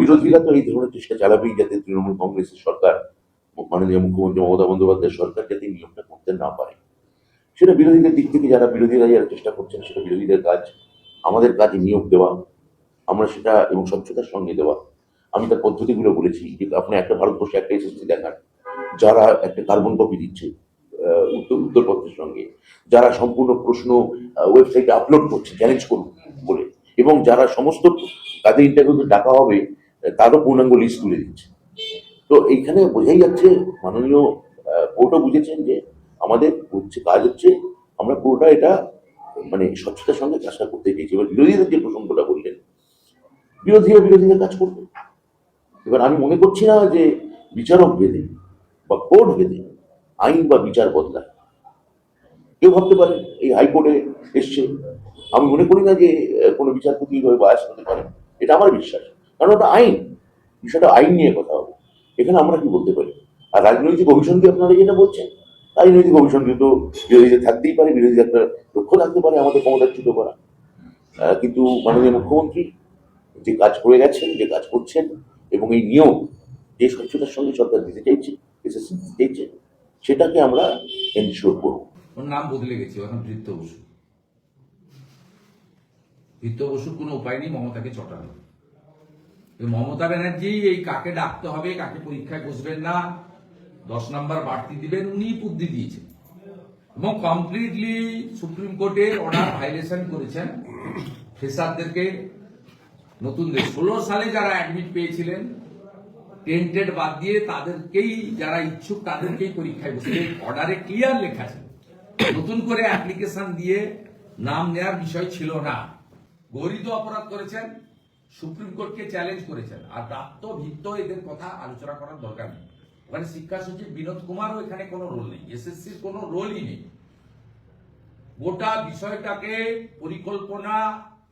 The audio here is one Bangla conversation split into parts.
বিরোধীরা তো এই ধরনের চেষ্টা চালাবেই যাতে তৃণমূল কংগ্রেসের সরকার, মাননীয় মুখ্যমন্ত্রী মমতা বন্দ্যোপাধ্যায় সরকার যাতে এই নিয়োগটা করতে না পারে। সেটা বিরোধীদের দিক থেকে যারা বিরোধীরা যারা চেষ্টা করছেন, সেটা বিরোধীদের কাজ, আমাদের কাজে নিয়োগ দেওয়া, আমরা সেটা এবং স্বচ্ছতার সঙ্গে দেওয়া। আমি তার পদ্ধতিগুলো বলেছি যে আপনি একটা ভারতবর্ষে একটা এসএসসি দেখান, যারা একটা কার্বন কপি দিচ্ছে উত্তর, উত্তরপত্রের সঙ্গে, যারা সম্পূর্ণ প্রশ্ন ওয়েবসাইটে আপলোড করছে চ্যালেঞ্জ করুন বলে, এবং যারা সমস্ত তাদের ইন্টারভিউতে ডাকা হবে তারও পূর্ণাঙ্গ লিস্ট তুলে দিচ্ছে। তো এইখানে বোঝাই যাচ্ছে, মাননীয় কোর্টও বুঝেছেন যে আমাদের হচ্ছে কাজ হচ্ছে, আমরা পুরোটা এটা মানে স্বচ্ছতার সঙ্গে কাজটা করতে চেয়েছি এবার বিরোধীদের যে প্রসঙ্গটা বললেন, বিরোধীরা বিরোধীদের কাজ করবে। এবার আমি মনে করছি না যে বিচারক ভেদে বা কোর্ট ভেদে আইন বা বিচার বদলায়। কেউ ভাবতে পারে, এই হাইকোর্টে এসছে। আমি মনে করি না যে কোনো বিচারপতি হয়ে বায়াস হতে পারে। এটা আমার বিশ্বাস। কারণ ওটা আইন? বিষয়টা আইন নিয়ে কথা হবে। এখানে আমরা কি বলতে পারি? আর রাজনৈতিক অভিসন্ধি আপনারা যেটা বলছেন, রাজনৈতিক অভিসন্ধি তো বিরোধীদের থাকতেই পারে বিরোধীদের একটা লক্ষ্য থাকতে পারে আমাদের ক্ষমতাচ্যুত করা। কিন্তু মাননীয় মুখ্যমন্ত্রী যে কাজ করে গেছেন, যে কাজ করছেন, এবং এই নিয়ম যে স্বচ্ছতার সঙ্গে সরকার দিতে চাইছে এসএসসি দিতে চাইছে, সেটাকে আমরা এনশিওর করব। নাম বদলে গেছে এখন বৃত্ত বসু। বৃত্ত বসুর কোনো উপায় নেই, মমতাকে চটানো। মমতা ব্যানার্জি, এই কাকে ডাকতে হবে, কাকে পরীক্ষায় বসবেন না, দশ নম্বর বাড়তি দিবেন, উনি বুদ্ধি দিয়েছেন। এবং কমপ্লিটলি সুপ্রিম কোর্টের অর্ডার ভাইলেশন করেছেন ফেসারদেরকে নতুন ষোলো সালে যারা অ্যাডমিট পেয়েছিলেন টেন্টেড বাদ দিয়ে তাদেরকেই, যারা ইচ্ছুক তাদেরকেই পরীক্ষায় বসতে অর্ডারে ক্লিয়ার লেখা আছে। নতুন করে অ্যাপ্লিকেশন দিয়ে নাম নেওয়ার বিষয় ছিল না। গরিত অপরাধ করেছেন সুপ্রিম কোর্টকে চ্যালেঞ্জ করেছেন। আর প্রাপ্ত ভিত্ত এদের কথা আলোচনা করার দরকার নেই। ওখানে শিক্ষা সচিব বিনোদ কুমারও এখানে কোনো রোল নেই। এসএসসির কোনো রোলই নেই। গোটা বিষয়টাকে পরিকল্পনা,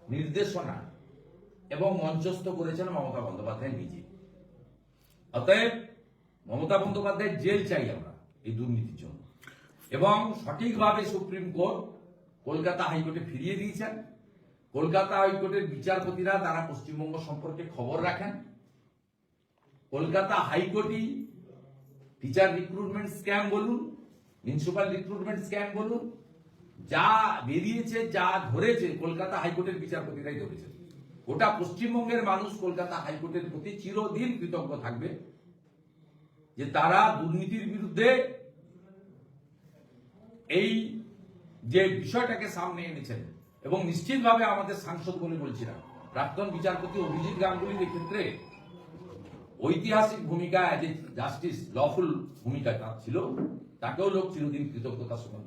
নির্দেশনা এবং মঞ্চস্থ করেছেন মমতা বন্দ্যোপাধ্যায় নিজে। অতএব মমতা বন্দ্যোপাধ্যায় জেল চাই আমরা এই দুর্নীতির জন্য। এবং সঠিকভাবে সুপ্রিম কোর্ট কলকাতা হাইকোর্টে ফিরিয়ে দিয়েছেন। কলকাতা হাইকোর্টের বিচারপতিরা তারা পশ্চিমবঙ্গ সম্পর্কে খবর রাখেন। কলকাতা হাইকোর্টই টিচার রিক্রুটমেন্ট স্ক্যাম বলুন মিউনিসিপাল রিক্রুটমেন্ট স্ক্যাম বলুন, যা বেরিয়েছে, যা ধরেছে কলকাতা হাইকোর্টের বিচারপতিরাই ধরেছেন গোটা পশ্চিমবঙ্গের মানুষ কলকাতা হাইকোর্টের প্রতি চিরদিন কৃতজ্ঞ থাকবে যে তারা দুর্নীতির বিরুদ্ধে এই যে বিষয়টাকে সামনে এনেছেন এবং নিশ্চিতভাবে আমাদের সাংসদ বলে বলছিলাম। প্রাক্তন বিচারপতি অভিজিৎ গাঙ্গুলির ক্ষেত্রে ঐতিহাসিক ভূমিকা এ জাস্টিস লফুল ভূমিকা ছিল। তাকেও লোক চিরদিন কৃতজ্ঞতা সুমন